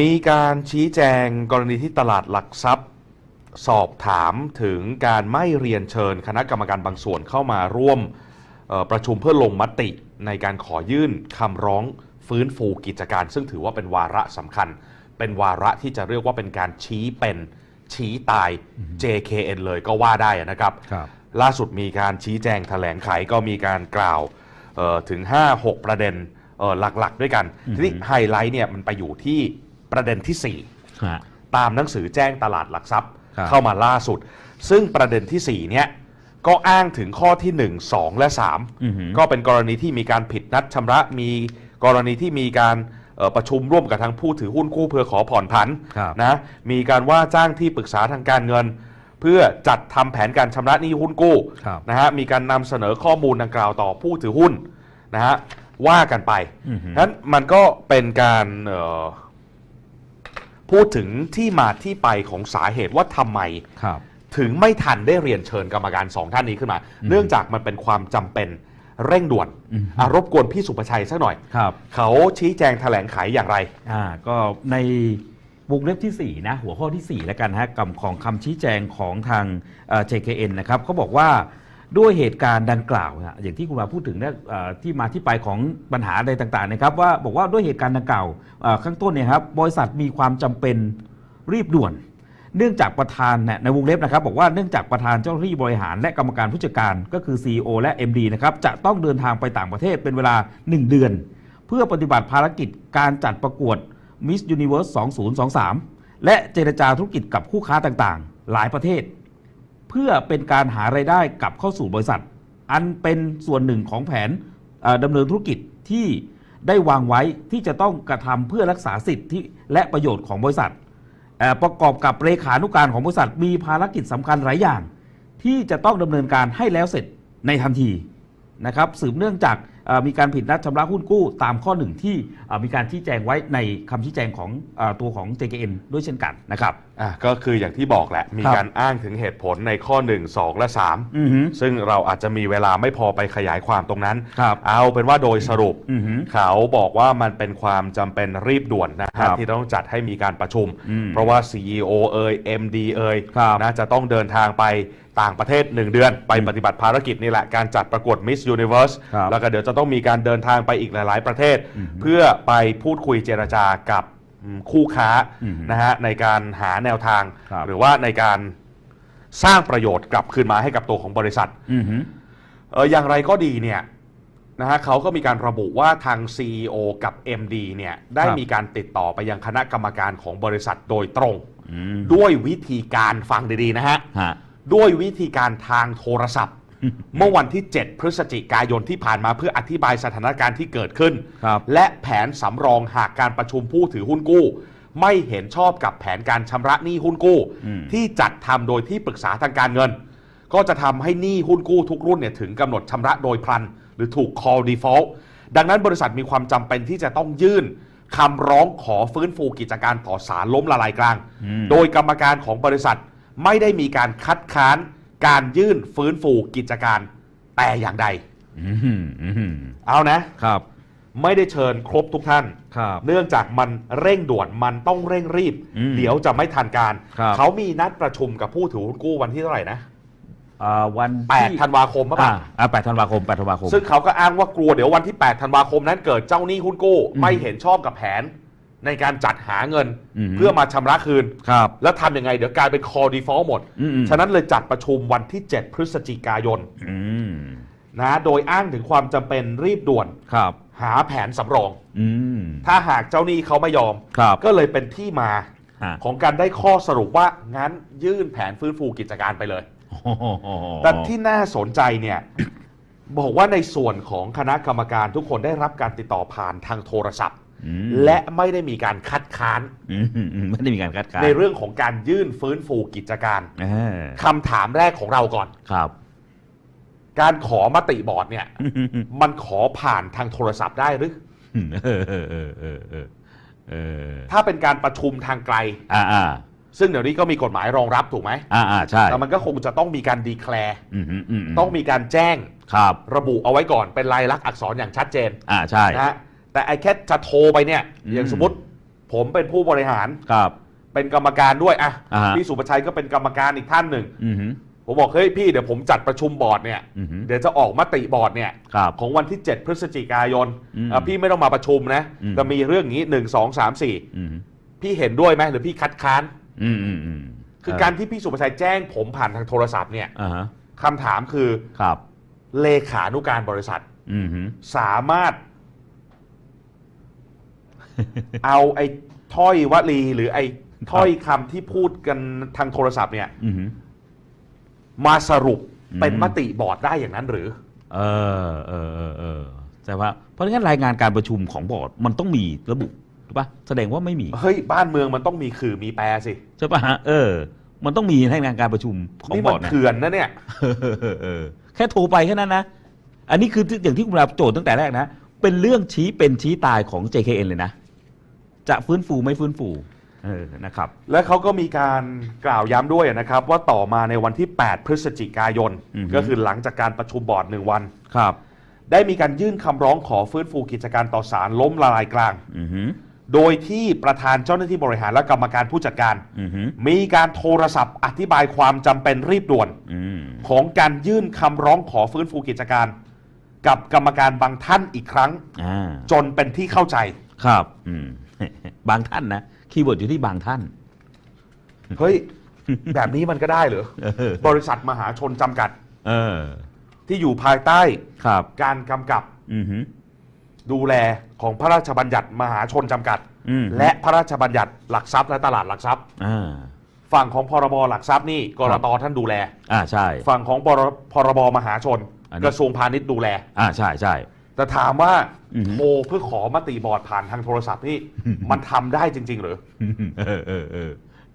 มีการชี้แจงกรณีที่ตลาดหลักทรัพย์ สอบถามถึงการไม่เรียนเชิญ คณะกรรมการบางส่วนเข้ามาร่วมเอ่อประชุมเพื่อลงมติในการขอยื่นคำร้องฟื้นฟูกิจการ ซึ่งถือว่าเป็นวาระสำคัญ เป็นวาระที่จะเรียกว่าเป็นการชี้เป็นชี้ตาย JKN เลยก็ว่าได้นะครับครับล่าสุดมีการชี้แจงแถลงไขก็มีการกล่าวเอ่อถึง 5-6 ประเด็นเอ่อหลักๆ ด้วยกัน ทีนี้ไฮไลท์เนี่ยมันไปอยู่ที่ ประเด็นที่ฮะ4ตามหนังสือแจ้งตลาดหลักทรัพย์ครับเข้ามาล่าสุด ซึ่งประเด็นที่ 4 เนี่ยก็อ้างถึงข้อที่ 1 2 และอือหือ3ก็เป็นกรณีที่มีการผิดนัดชำระมีกรณีที่มีการเอ่อประชุมร่วมกับทางผู้ถือหุ้นกู้เพื่อขอผ่อนผันครับนะมีการว่าจ้างที่ปรึกษาทางการเงิน เพื่อจัดทำแผนการชำระหนี้หุ้นกู้ครับนะฮะมีการนำเสนอข้อมูลดังกล่าวต่อผู้ถือหุ้นนะฮะว่ากันไปอือหือนั้นมันก็เป็นการเอ่อ พูดถึงที่มาที่ไปของสาเหตุว่าทำไม ครับ ถึงไม่ทันได้เรียนเชิญกรรมการสองท่านนี้ขึ้นมา เนื่องจากมันเป็นความจำเป็นเร่งด่วนอืม อะรบกวนพี่สุประชัยสักหน่อย ครับ เขาชี้แจงแถลงไขอย่างไร อ่าก็ในวงเล็บที่4นะหัวข้อที่ 4 แล้วกันฮะกับของคำชี้แจงของทางเอ่อ JKN นะครับเขาบอกว่า ด้วยเหตุการณ์ดังกล่าวนะอย่างที่คุณมาพูดถึงเนี่ยที่มาที่ไปของปัญหาอะไรต่างๆนะครับ ว่าบอกว่าด้วยเหตุการณ์ดังกล่าวข้างต้นเนี่ยครับบริษัทมีความจำเป็นรีบด่วน เนื่องจากประธานในวงเล็บนะครับ บอกว่าเนื่องจากประธานเจ้าหน้าที่บริหารและกรรมการผู้จัดการก็คือ CEO และ MD นะครับจะต้องเดินทางไปต่างประเทศเป็นเวลา 1 เดือน เพื่อปฏิบัติภารกิจการจัดประกวด Miss Universe 2023 และเจรจาธุรกิจกับคู่ค้าต่างๆ หลายประเทศ พื่อเป็นการหาไรายได้กลับเข้าสู่บริษัท อันเป็นส่วนหนึ่งของแผนดำเนินธุรกิจที่ได้วางไว้ที่จะต้องกระทำเพื่อรักษาสิทธิและประโยชน์ของบริษัท ประกอบกับเลขานุการของบริษัทมีภารกิจสำคัญหลายอย่าง ที่จะต้องดำเนินการให้แล้วเสร็จในทันที นะครับสืบเนื่องจากเอ่อมีการผิดนัดชำระหุ้นกู้ตามข้อหนึ่งที่เอ่อมีการชี้แจงไว้ในคำชี้แจงของเออตัวของ JKN ด้วยเช่นกันนะครับอะก็คืออย่างที่บอกแหละ มีครับการอ้างถึงเหตุผลในข้อ 1 2 และอือหือ3ซึ่งเราอาจจะมีเวลาไม่พอไปขยายความตรงนั้นครับเอาเป็นว่าโดยสรุปอือหือเขาบอกว่ามันเป็นความจำเป็นรีบด่วนนะครัฮะบที่ต้องจัดให้มีการประชุมอืมเพราะว่า CEO เอ่ย MD เอ่ยครับนะจะต้องเดินทางไป ต่างประเทศ 1 เดือน ไปปฏิบัติภารกิจนี่แหละ การจัดประกวด Miss Universe ครับแล้วก็เดี๋ยวจะต้องมีการเดินทางไปอีกหลาย ๆ ประเทศอืมเพื่อไปพูดคุยเจรจากับอืมคู่ค้าอืมนะฮะในการหาแนวทาง ครับ หรือว่าในการสร้างประโยชน์กลับคืนมาให้กับตัวของบริษัท อือหือ เอออย่างไรก็ดีเนี่ยนะฮะเขาก็มีการระบุว่าทาง CEO กับ MD เนี่ยได้ครับ มีการติดต่อไปยังคณะกรรมการของบริษัทโดยตรง อืมด้วยวิธีการฟังดี ๆ นะฮะ ฮะ ด้วยวิธีการทางโทรศัพท์ เมื่อวันที่ 7 พฤศจิกายนที่ผ่านมาเพื่ออธิบายสถานการณ์ที่เกิดขึ้น ครับและแผนสำรองหากการประชุมผู้ถือหุ้นกู้ ไม่เห็นชอบกับแผนการชำระหนี้หุ้นกู้ อืม ที่จัดทำโดยที่ปรึกษาทางการเงิน ก็จะทำให้หนี้หุ้นกู้ทุกรุ่นเนี่ยถึงกำหนดชำระโดยพลัน หรือถูก call default ดังนั้นบริษัทมีความจำเป็นที่จะต้องยื่นคำร้องขอฟื้นฟูกิจการต่อศาลล้มละลายกลาง อืม โดยกรรมการของบริษัท ไม่ได้มีการคัดค้านการยื่นฟื้นฟูกิจการแต่อย่างใด อือหืออือหือเอานะ ครับ ไม่ได้เชิญครบทุกท่าน ครับ เนื่องจากมันเร่งด่วนมันต้องเร่งรีบ อืมเดี๋ยวจะไม่ทันการ ครับ เขามีนัดประชุมกับผู้ถือหุ้นกู้วันที่เท่าไหร่นะอ่าวันที่8ธันวาคมป่ะอ่าอ่าแปดธันวาคมแปดธันวาคม ซึ่งเขาก็อ้างว่ากลัวเดี๋ยววันที่ 8 ธันวาคมนั้นเกิดเจ้าหนี้หุ้นกู้ อืม ไม่เห็นชอบกับแผน ในการจัดหาเงินอืม เพื่อมาชำระคืน ครับ แล้วทำยังไง เดี๋ยวกลายเป็น call default หมดอืมอืม ฉะนั้นเลยจัดประชุมวันที่ 7 พฤศจิกายนอืมนะโดยอ้างถึงความจำเป็นรีบด่วนครับ หาแผนสำรอง อืมถ้าหากเจ้าหนี้เขาไม่ยอม ครับก็เลยเป็นที่มาฮะของการได้ข้อสรุปว่า งั้นยื่นแผนฟื้นฟูกิจการไปเลย โอ้โหแต่ที่น่าสนใจเนี่ย บอกว่าในส่วนของคณะกรรมการทุกคนได้รับการติดต่อผ่านทางโทรศัพท์อืม และไม่ได้มีการคัดค้านอืมอืมอืมไม่ได้มีการคัดค้านในเรื่องของการยื่นฟื้นฟูกิจการเออคำถามแรกของเราก่อนครับ การขอมติบอร์ดเนี่ย มันขอผ่านทางโทรศัพท์ได้หรือเออเออเออเออเออเออถ้าเป็นการประชุมทางไกลอ่าอ่าซึ่งเดี๋ยวนี้ก็มีกฎหมายรองรับถูกไหมอ่าอ่าใช่แต่มันก็คงจะต้องมีการดีแคลร์อืมอืมอืมต้องมีการแจ้งครับ ระบุเอาไว้ก่อนเป็นลายลักษณ์อักษรอย่างชัดเจน อ่าใช่นะฮะ แต่ไอ้แค่จะโทรไปเนี่ย อืม อย่างสมมติผมเป็นผู้บริหารครับ เป็นกรรมการด้วยอะอ่าฮะ พี่สุประชัยก็เป็นกรรมการอีกท่านหนึ่ง อือหือผมบอกเฮ้ยพี่เดี๋ยวผมจัดประชุมบอร์ดเนี่ย อือหือเดี๋ยวจะออกมติบอร์ดเนี่ย ครับ ของวันที่ 7 พฤศจิกายนอืมอะพี่ไม่ต้องมาประชุมนะอืม แต่มีเรื่องนี้หนึ่งสองสามสี่อือหือพี่เห็นด้วยไหมหรือพี่คัดค้าน อืมอืมอืมคือการที่พี่สุประชัยแจ้งผมผ่านทางโทรศัพท์เนี่ยอ่าฮะคำถามคือครับ เลขานุการบริษัท อือหือสามารถ เอาไอ้ถ้อยวลีหรือไอ้ถ้อยคำที่พูดกันทางโทรศัพท์เนี่ย อือหือ มาสรุปอืมเป็นมติบอร์ดได้อย่างนั้นหรือ เออเออเออเออแต่ว่าเพราะฉะนั้นรายงานการประชุมของบอร์ดมันต้องมีระบุถูกปะแสดงว่าไม่มีเฮ้ย บ้านเมืองมันต้องมีคือมีแปรสิ ใช่ปะฮะเออ มันต้องมีรายงานการประชุมของนี่บมัอนร์ดนะ เถื่อนนะเนี่ย เออเออเออแค่โทรไปแค่นั้นนะ อันนี้คืออย่างที่คุณราโจทย์ตั้งแต่แรกนะ เป็นเรื่องชี้เป็นชี้ตายของ JKN เลยนะ จะฟื้นฟูไม่ฟื้นฟูเออนะครับ และเขาก็มีการกล่าวย้ำด้วยนะครับ ว่าต่อมาในวันที่ 8 พฤศจิกายน อือฮึ ก็คือหลังจากการประชุมบอร์ดหนึ่งวัน ครับ ได้มีการยื่นคำร้องขอฟื้นฟูกิจการต่อศาลล้มละลายกลาง อือหือโดยที่ประธานเจ้าหน้าที่บริหารและกรรมการผู้จัดการ อือหือมีการโทรศัพท์อธิบายความจำเป็นรีบด่วน อืมของการยื่นคำร้องขอฟื้นฟูกิจการ กับกรรมการบางท่านอีกครั้ง อ่าจนเป็นที่เข้าใจ ครับ อืม บางท่านนะคีย์เวิร์ดอยู่ที่บางท่าน เฮ้ย แบบนี้มันก็ได้เหรอเออบริษัทมหาชนจำกัด เออ ที่อยู่ภายใต้ครับ การกำกับอือหือดูแลของพระราชบัญญัติมหาชนจำกัดอืมและพระราชบัญญัติหลักทรัพย์และตลาดหลักทรัพย์อ่าฝั่งของพรบหลักทรัพย์นี่กรตท่านดูแล อ่าใช่ ฝั่งของพรพรบมหาชนอันนี้กระทรวงพาณิชย์ดูแล อ่าใช่ใช่ แต่ถามว่าอือฮึโทรเพื่อขอมติบอร์ดผ่านทางโทรศัพท์นี่อือฮึมันทำได้จริง ๆ หรือ เออเออเออ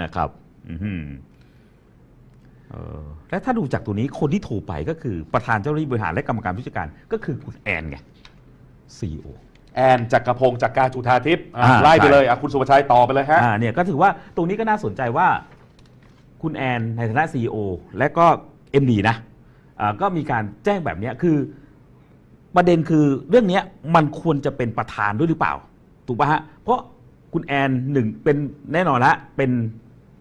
นะครับอือหือเออและถ้าดูจากตัวนี้คนที่โทรไปก็คือประธานเจ้าหน้าที่บริหารและกรรมการผู้จัดการก็คือคุณแอนไงซีโอ แอนจักรพงศ์จักการจุธาทิพย์อะอ่าไล่ไปใช่ เลยอะคุณสุภชัยต่อไปเลยฮะ อ่าเนี่ยก็ถือว่าตรงนี้ก็น่าสนใจว่าคุณแอนในฐานะ CEO และก็ MD นะอ่าก็มีการแจ้งแบบเนี้ยคือ ประเด็นคือเรื่องเนี้ยมันควรจะเป็นประธานด้วยหรือเปล่า ถูกปะฮะ เพราะคุณแอนหนึ่งเป็นแน่นอนละเป็น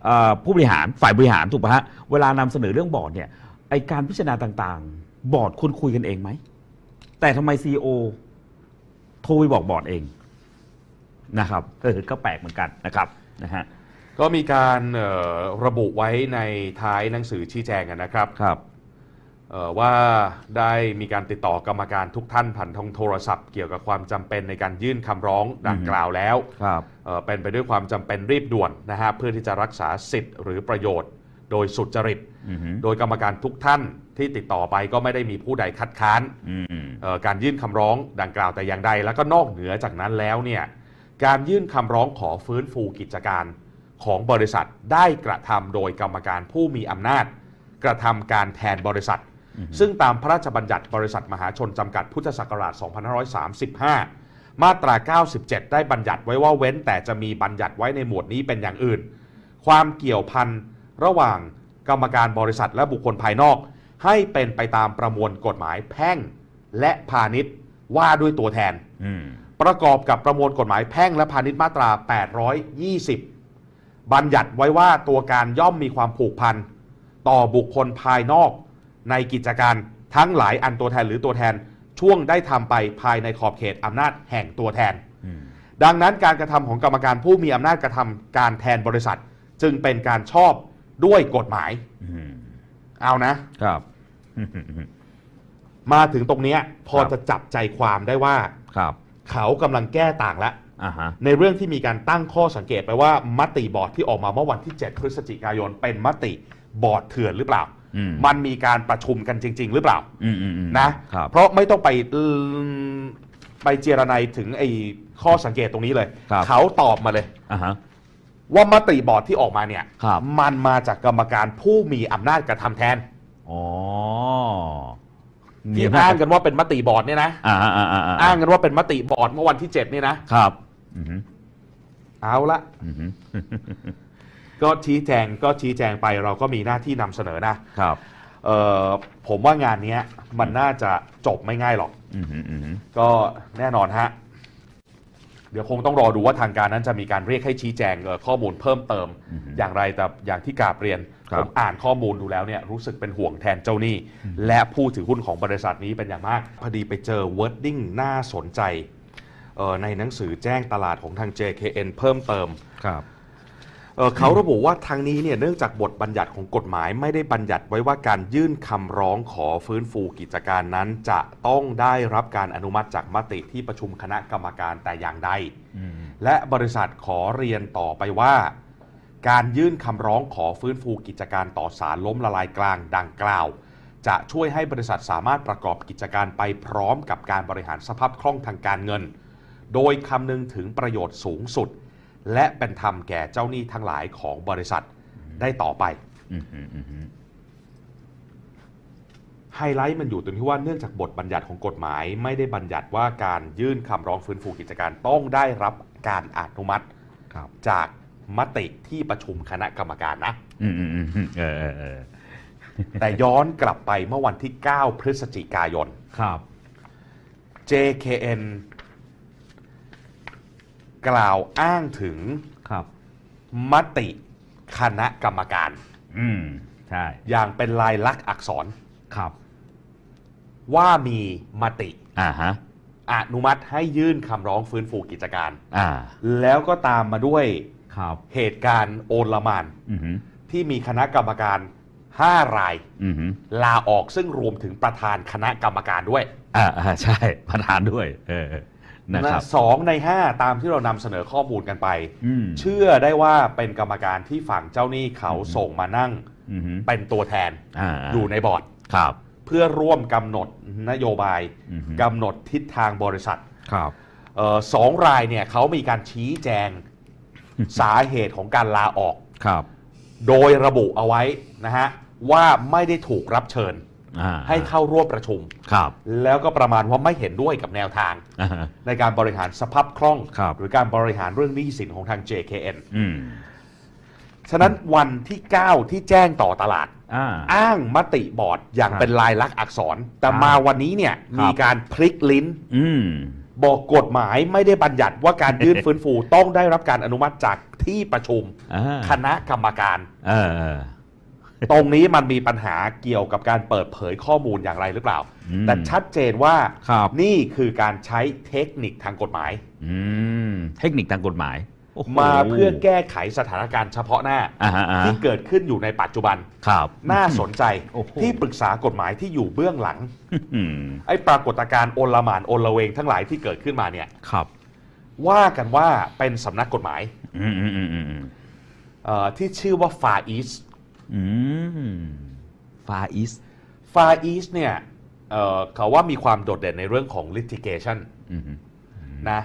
เอ่อผู้บริหารฝ่ายบริหารถูกปะฮะ เวลานำเสนอเรื่องบอร์ดเนี่ยไอการพิจารณาต่างๆ บอร์ดควรคุยกันเองไหม แต่ทำไม CEO โทรไปบอกบอร์ดเองนะครับเออก็แปลกเหมือนกันนะครับนะฮะก็มีการเอ่อระบุไว้ในท้ายหนังสือชี้แจงอะนะครับครับเอ่อ ว่าได้มีการติดต่อกรรมการทุกท่านผ่านทางโทรศัพท์ เกี่ยวกับความจำเป็นในการยื่นคำร้องดังกล่าวแล้วครับเอ่อเป็นไปด้วยความจำเป็นรีบด่วนนะฮะเพื่อที่จะรักษาสิทธิ์หรือประโยชน์ โดยสุจริตอือหือโดยกรรมการทุกท่านที่ติดต่อไปก็ไม่ได้มีผู้ใดคัดค้านอืมเอ่อการยื่นคำร้องดังกล่าวแต่อย่างใด แล้วก็นอกเหนือจากนั้นแล้วเนี่ยการยื่นคำร้องขอฟื้นฟูกิจการของบริษัทได้กระทำโดยกรรมการผู้มีอำนาจ กระทำการแทนบริษัท ซึ่งตามพระราชบัญญัติบริษัทมหาชนจำกัดพุทธศักราช 2535 มาตรา 97 ได้บัญญัติไว้ว่าเว้นแต่จะมีบัญญัติไว้ในหมวดนี้เป็นอย่างอื่น ความเกี่ยวพันระหว่างกรรมการบริษัทและบุคคลภายนอก ให้เป็นไปตามประมวลกฎหมายแพ่งและพาณิชย์ว่าด้วยตัวแทนอืมประกอบกับประมวลกฎหมายแพ่งและพาณิชย์มาตรา 820 บัญญัติไว้ว่าตัวการย่อมมีความผูกพันต่อบุคคลภายนอก ในกิจการทั้งหลายอันตัวแทนหรือตัวแทนช่วงได้ทำไปภายในขอบเขตอำนาจแห่งตัวแทนอืมดังนั้นการกระทำของกรรมการผู้มีอำนาจกระทำการแทนบริษัท จึงเป็นการชอบด้วยกฎหมายอืมเอานะครับ มาถึงตรงเนี้ยพอครับจะจับใจความได้ว่าครับ เขากำลังแก้ต่างแล้วอ่าฮะในเรื่องที่มีการตั้งข้อสังเกตไปว่ามติบอร์ดที่ออกมาเมื่อวันที่ 7 พฤศจิกายนเป็นมติบอร์ดเถื่อนหรือเปล่าอื มมันมีการประชุมกันจริง ๆ หรือเปล่าอืมอืมอืมนะครับเพราะไม่ต้องไปอืมไปเจรนายถึงไอ้ข้อสังเกตตรงนี้เลยครับเขาตอบมาเลยอ่าฮะว่ามติบอร์ดที่ออกมาเนี่ยครับมันมาจากกรรมการผู้มีอำนาจกระทำแทนอ๋อที่มีำจอ้างกันว่าเป็นมติบอร์ดเนี่ยนะอ่าอ่าอ่าอ่าอ้างกันว่าเป็นมติบอร์ดเมื่อวันที่7นี่นะครับอืมเอาละอืม ก็ชี้แจงก็ชี้แจงไปเราก็มีหน้าที่นำเสนอนะครับ เอ่อผมว่างานเนี้ยมันน่าจะจบไม่ง่ายหรอก อืมอืมอืมก็แน่นอนฮะ เดี๋ยวคงต้องรอดูว่าทางการนั้นจะมีการเรียกให้ชี้แจงเอ่อข้อมูลเพิ่มเติม อือฮึ อย่างไรแต่อย่างที่กราบเรียนครัผบ มอ่านข้อมูลดูแล้วเนี่ยรู้สึกเป็นห่วงแทนเจ้าหนี้ และผู้ถือหุ้นของบริษัทนี้เป็นอย่างมาก พอดีไปเจอ wording น่าสนใจเอ่อในหนังสือแจ้งตลาดของทาง JKN เพิ่มเติม ครับ เอ่อเขาระบุว่าทางนี้เนี่ยเนื่องจากบทบัญญัติของกฎหมายไม่ได้บัญญัติไว้ว่าการยื่นคำร้องขอฟื้นฟูกิจการนั้น จะต้องได้รับการอนุมัติจากมติที่ประชุมคณะกรรมการแต่อย่างใด อืม และบริษัทขอเรียนต่อไปว่า การยื่นคำร้องขอฟื้นฟูกิจการต่อศาลล้มละลายกลางดังกล่าว จะช่วยให้บริษัทสามารถประกอบกิจการไปพร้อมกับการบริหารสภาพคล่องทางการเงิน โดยคำนึงถึงประโยชน์สูงสุด และเป็นธรรมแก่เจ้าหนี้ทั้งหลายของบริษัทได้ต่อไปอืมอืมอืมอืมไฮไลท์มันอยู่ตรงที่ว่าเนื่องจากบทบัญญัติของกฎหมาย ไม่ได้บัญญัติว่าการยื่นคำร้องฟื้นฟูกิจการต้องได้รับการอนุมัติครับจากมติที่ประชุมคณะกรรมการนะอืมอืมอืมอืมเออเออเออแต่ย้อนกลับไปเมื่อวันที่ 9 พฤศจิกายน ครับ JKN กล่าวอ้างถึงครับ มติคณะกรรมการ อืมใช่อย่างเป็นลายลักษณ์อักษรครับว่ามีมติอ่าฮะอนุมัติให้ยื่นคำร้องฟื้นฟูกิจการ อ่าแล้วก็ตามมาด้วยครับเหตุการณ์โอนละหมานอือหือที่มีคณะกรรมการ 5 ราย อือหือลาออกซึ่งรวมถึงประธานคณะกรรมการด้วย อ่าอ่าใช่ประธานด้วย เออเออ นะครับสองใน 5 ตามที่เรานำเสนอข้อมูลกันไปอืมเชื่อได้ว่าเป็นกรรมการที่ฝั่งเจ้าหนี้เขาอืมส่งมานั่งอือหือเป็นตัวแทนอ่าอยู่ในบอร์ดครับเพื่อร่วมกำหนดนโยบายอือหือกำหนดทิศทางบริษัทครับเออสองรายเนี่ยเขามีการชี้แจงสาเหตุของการลาออกครับ โดยระบุเอาไว้นะฮะว่าไม่ได้ถูกรับเชิญอ่า ให้เข้าร่วมประชุม ครับ แล้วก็ประมาณว่าไม่เห็นด้วยกับแนวทางอ่าฮะในการบริหารสภาพคล่องครับหรือการบริหารเรื่องหนี้สินของทาง JKN อืมฉะนั้นวันที่ 9 ที่แจ้งต่อตลาดอ่าอ้างมติบอร์ดอย่างครับเป็นลายลักษณ์อักษร แต่ครับมาวันนี้เนี่ยครับมีการพลิกลิ้นอืมบอกกฎหมายไม่ได้บัญญัติว่าการยื่นฟื้นฟูต้องได้รับการอนุมัติจากที่ประชุมอ่าคณะกรรมการเออเออ ตรงนี้มันมีปัญหาเกี่ยวกับการเปิดเผยข้อมูลอย่างไรหรือเปล่า อืมแต่ชัดเจนว่าครับ นี่คือการใช้เทคนิคทางกฎหมาย อืมเทคนิคทางกฎหมายโอ้โหมาเพื่อแก้ไขสถานการณ์เฉพาะหน้า อ่าฮะอ่าฮะที่เกิดขึ้นอยู่ในปัจจุบัน ครับ น่าสนใจโอ้โห ที่ปรึกษากฎหมายที่อยู่เบื้องหลัง อืมไอ้ปรากฏการณ์โอลหมานโอลเวงทั้งหลายที่เกิดขึ้นมาเนี่ย ครับว่ากันว่าเป็นสำนักกฎหมายอืมอืมอืมอืมอืมเอ่อที่ชื่อว่า Far East อื มฟาอิส Far East เนี่ยเอ่อเขาว่ามีความโดดเด่นในเรื่องของ litigation อืมนะ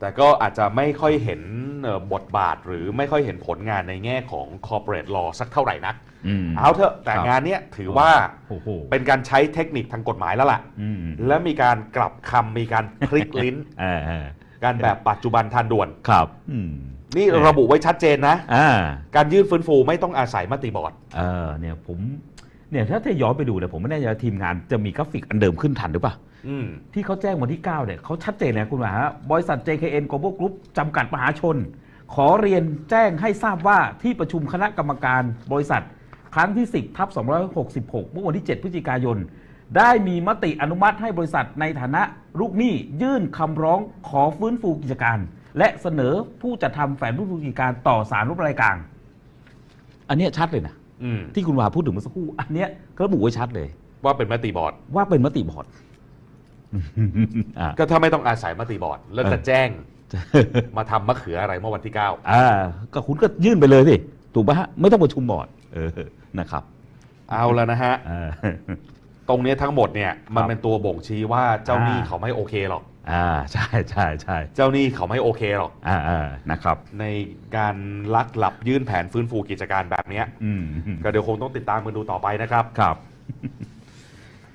แต่ก็อาจจะไม่ค่อยเห็นเอ่อบทบาทหรือไม่ค่อยเห็นผลงานในแง่ของ corporate law สักเท่าไหร่นักอืมเอาเถอะแต่ครับงานเนี้ยถือว่าโอ้โหเป็นการใช้เทคนิคทางกฎหมายแล้วล่ะอืมและมีการกลับคำมีการพลิกลิ้นเออเออ การแบบปัจจุบันทันด่วนครับอืมนี่ระบุไว้ชัดเจนนะอ่าการยื่นฟื้นฟูไม่ต้องอาศัยมติบอร์ดเออเนี่ยผมเนี่ยถ้าจะย้อนไปดูเนี่ยผมไม่แน่ใจว่าทีมงานจะมีกราฟิกอันเดิมขึ้นทันหรือเปล่าอืมที่เขาแจ้งวันที่ 9 เนี่ยเขาชัดเจนเลยนะคุณหมายฮะบริษัท JKN Global Group จำกัดมหาชน ขอเรียนแจ้งให้ทราบว่าที่ประชุมคณะกรรมการบริษัท ครั้งที่ 10ทับ266 เมื่อวันที่ 7 พฤศจิกายน ได้มีมติอนุมัติให้บริษัทในฐานะลูกหนี้ยื่นคำร้องขอฟื้นฟูกิจการ และเสนอผู้จัดทำแผนฟื้นฟูกิจการต่อสารรูปรายกลาง อันเนี้ยชัดเลยนะอืมที่คุณวาพูดถึงเมื่อสักครู่อันเนี้ยก็ระบุไว้ชัดเลย ว่าเป็นมติบอร์ด ว่าเป็นมติบอร์ดอะ ก็ถ้าไม่ต้องอาศัยมติบอร์ด แล้วจะเออ แจ้งมาทำมะเขืออะไรเมื่อวันที่อ่าก็คุณก็ยื่นไปเลยสิถูกปะฮะไม่ต้องประชุมบอร์ดเออนะครับ9เอาแล้วนะฮะเออ ตรงเนี้ยทั้งหมดเนี่ยมันครับเป็นตัวบ่งชี้ว่าเจ้าหนี้อ่าเขาไม่โอเคหรอก อ่าใช่ใช่ใช่เจ้าหนี้เขาไม่โอเคหรอก อ่าอ่านะครับ ในการลักหลับยื่นแผนฟื้นฟูกิจการแบบเนี้ยอืมก็เดี๋ยวคงต้องติดตามกันดูต่อไปนะครับ ครับ